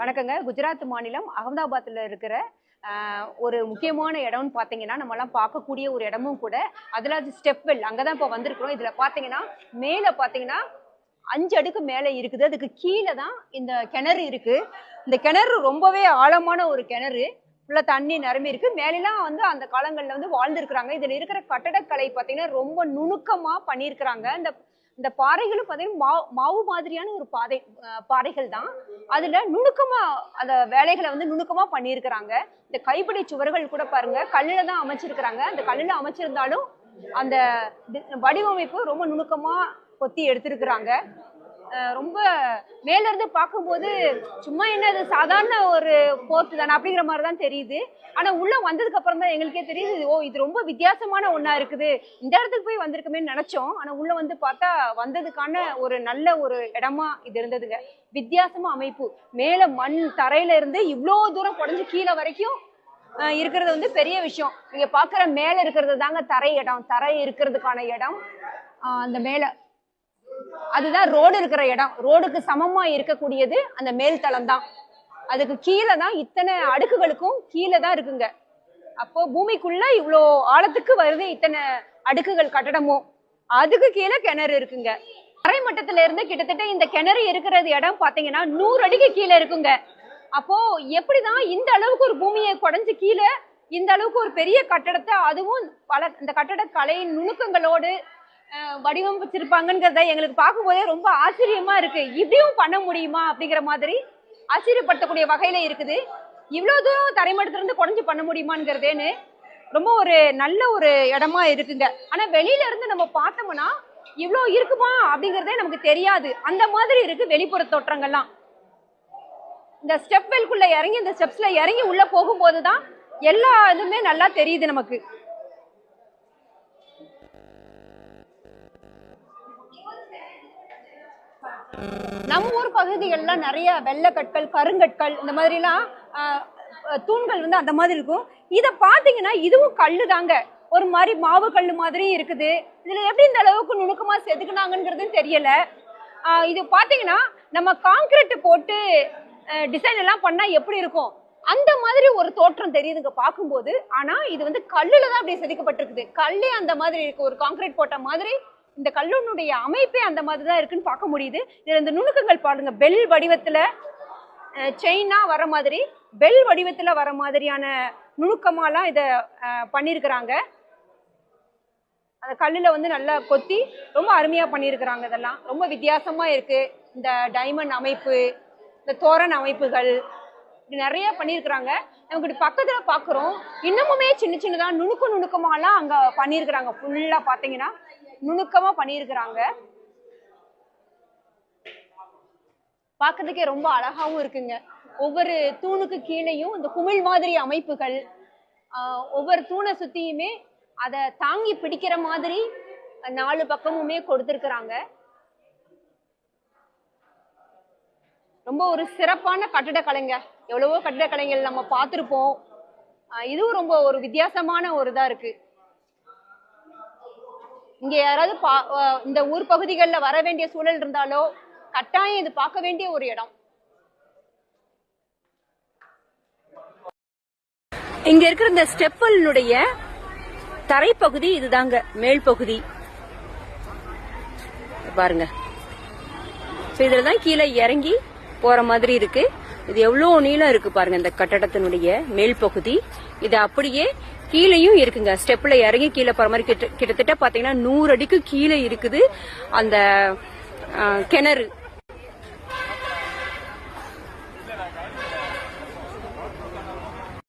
வணக்கங்க. குஜராத் மாநிலம் அகமதாபாத்தில் இருக்கிற ஒரு முக்கியமான இடம்னு பார்த்தீங்கன்னா நம்மலாம் பார்க்கக்கூடிய ஒரு இடமும் கூட அதில் அது ஸ்டெப் வெல் அங்கே தான் இப்போ வந்திருக்கிறோம். இதில் பார்த்தீங்கன்னா மேலே பார்த்தீங்கன்னா அஞ்சு அடுக்கு மேலே இருக்குது. அதுக்கு கீழே தான் இந்த கிணறு இருக்குது இந்த கிணறு ரொம்பவே ஆழமான ஒரு கிணறு. ஃபுல்லாக தண்ணி நிரம்பி இருக்கு. மேலெலாம் வந்து அந்த காலங்களில் வந்து வாழ்ந்துருக்குறாங்க. இதில் இருக்கிற கட்டடக்கலை பார்த்தீங்கன்னா ரொம்ப நுணுக்கமாக பண்ணியிருக்கிறாங்க. இந்த இந்த பாறைகளும் பார்த்தீங்கன்னா மாவு மாவு மாதிரியான ஒரு பாதை பாறைகள் தான். அதில் நுணுக்கமாக அந்த வேலைகளை வந்து நுணுக்கமாக பண்ணியிருக்கிறாங்க. இந்த கைப்பிடி சுவர்கள் கூட பாருங்க கல்லில் தான் அமைச்சிருக்கிறாங்க. அந்த கல்லில் அமைச்சிருந்தாலும் அந்த வடிவமைப்பு ரொம்ப நுணுக்கமாக கொத்தி எடுத்திருக்கிறாங்க. ரொம்ப மேலிருந்து பார்க்கும்போது சும்மா என்னது சாதாரண ஒரு போர்ட் தானே அப்படிங்கிற மாதிரி தான் தெரியுது. ஆனால் உள்ளே வந்ததுக்கு அப்புறம் தான் எங்களுக்கே தெரியுது ஓ இது ரொம்ப வித்தியாசமான ஒன்றா இருக்குது. இந்த இடத்துக்கு போய் வந்திருக்குமே நினைச்சோம். ஆனால் உள்ளே வந்து பார்த்தா வந்ததுக்கான ஒரு நல்ல ஒரு இடமா இது இருந்ததுங்க. வித்தியாசமாக அமைப்பு. மேலே மண் தரையில இருந்து இவ்வளோ தூரம் குறைஞ்சு கீழே வரைக்கும் இருக்கிறது வந்து பெரிய விஷயம். நீங்க பாக்குற மேல இருக்கிறது தாங்க தரை இடம். தரை இருக்கிறதுக்கான இடம். அந்த மேல அதுதான் ரோடு இருக்கிற இடம். ரோடுக்கு சமமா இருக்கக்கூடியது அந்த மேல் தளம் தான். அதுக்கு கீழே தான் இத்தனை அடுக்குகளுக்கும் கீழே தான் இருக்குங்க. அப்போ பூமிக்குள்ள இவ்வளோ ஆழத்துக்கு வருது இத்தனை அடுக்குகள் கட்டடமும் அதுக்கு கீழே கிணறு இருக்குங்க. தரைமட்டத்துல இருந்து கிட்டத்தட்ட இந்த கிணறு இருக்கிறது இடம் பாத்தீங்கன்னா நூறு அடிக்கு கீழே இருக்குங்க. அப்போ எப்படிதான் இந்த அளவுக்கு ஒரு பூமியை குடஞ்சு கீழே இந்த அளவுக்கு ஒரு பெரிய கட்டடத்தை அதுவும் பல இந்த கட்டட கலையின் நுணுக்கங்களோடு வடிவம் வடிவமைச்சிருப்பாங்கங்கிறத எங்களுக்கு பார்க்கும்போதே ரொம்ப ஆச்சரியமா இருக்கு. இப்படியும் பண்ண முடியுமா அப்படிங்கிற மாதிரி ஆச்சரியப்படுத்தக்கூடிய வகையில இருக்குது. இவ்வளவு தூரம் தரைமட்டத்துல இருந்து குறைஞ்சு பண்ண முடியுமாங்கிறதேன்னு ரொம்ப ஒரு நல்ல ஒரு இடமா இருக்குங்க. ஆனா வெளியில இருந்து நம்ம பார்த்தோம்னா இவ்வளோ இருக்குமா அப்படிங்கறதே நமக்கு தெரியாது. அந்த மாதிரி இருக்கு வெளிப்புற தோற்றங்கள்லாம். இந்த ஸ்டெப் வெல்குள்ள இறங்கி இந்த ஸ்டெப்ஸ்ல இறங்கி உள்ள போகும்போது தான் எல்லா இதுவுமே நல்லா தெரியுது நமக்கு. நம்ம ஊர் பகுதிகள்லாம் நிறைய வெள்ளக்கற்கள் கருங்கற்கள் இந்த மாதிரிலாம் தூண்கள் வந்து அந்த மாதிரி இருக்கும். இதை பார்த்தீங்கன்னா இதுவும் கல் தாங்க ஒரு மாதிரி மாவு கல் மாதிரி இருக்குது. இதில் எப்படி இந்த அளவுக்கு நுணுக்கமாக செதுக்குனாங்கங்கிறது தெரியலை. இது பார்த்தீங்கன்னா நம்ம காங்கிரீட் போட்டு டிசைன் எல்லாம் பண்ணால் எப்படி இருக்கும்? அந்த மாதிரி ஒரு தோற்றம் தெரியுதுங்க பார்க்கும்போது. ஆனால் இது வந்து கல்லில் தான் அப்படி செதுக்கப்பட்டிருக்குது. கல்லே அந்த மாதிரி இருக்குது ஒரு காங்கிரீட் போட்ட மாதிரி இந்த கல்லுனுடைய அமைப்பே அந்த மாதிரி தான் இருக்குன்னு பார்க்க முடியுது. இதில் இந்த நுணுக்கங்கள் பாருங்க. பெல் வடிவத்தில் செயினாக வர மாதிரி பெல் வடிவத்தில் வர மாதிரியான நுணுக்கமாலாம் இதை பண்ணியிருக்கிறாங்க. அந்த கல்லில் வந்து நல்லா கொத்தி ரொம்ப அருமையாக பண்ணியிருக்கிறாங்க இதெல்லாம். ரொம்ப வித்தியாசமாக இருக்குது இந்த டைமண்ட் அமைப்பு இந்த தோரண அமைப்புகள் இப்படி நிறைய பண்ணியிருக்கிறாங்க. நமக்கு பக்கத்துல பாக்குறோம். இன்னமுமே சின்ன சின்னதா நுணுக்க நுணுக்கமாலாம் அங்க பண்ணியிருக்கிறாங்க. ஃபுல்லா பாத்தீங்கன்னா நுணுக்கமா பண்ணியிருக்கிறாங்க. பார்க்கறதுக்கே ரொம்ப அழகாவும் இருக்குங்க. ஒவ்வொரு தூணுக்கு கீழேயும் இந்த குமிழ் மாதிரி அமைப்புகள் ஒவ்வொரு தூணை சுத்தியுமே அதை தாங்கி பிடிக்கிற மாதிரி நாலு பக்கமுமே கொடுத்துருக்குறாங்க. ரொம்ப ஒரு சிறப்பான கட்டிடக்கலைங்க. எவ்வளவோ கட்டிடக்கலைகள் நம்ம பார்த்துருப்போம். இதுவும் ரொம்ப ஒரு வித்தியாசமான ஒரு இதாக இருக்கு. இங்க யாராவது பா- இந்த ஊர் பகுதிகளில் வர வேண்டிய சூழல் இருந்தாலோ கட்டாயம் இது பார்க்க வேண்டிய ஒரு இடம். இங்க இருக்கிற இந்த ஸ்டெப்பலினுடைய தரைப்பகுதி இதுதாங்க மேல் பகுதி. பாருங்க. இதுலதான் தான் கீழே இறங்கி போற மாதிரி இருக்கு. இது எவ்வளவு நீளம் இருக்கு பாருங்க இந்த கட்டடத்தினுடைய மேல் பகுதி. இது அப்படியே கீழேயும் இருக்குங்க. ஸ்டெப்ல இறங்கி கீழே போற மாதிரி கிட்ட- கிட்டத்தட்ட பாத்தீங்கன்னா நூறு அடிக்கு கீழே இருக்குது அந்த கிணறு.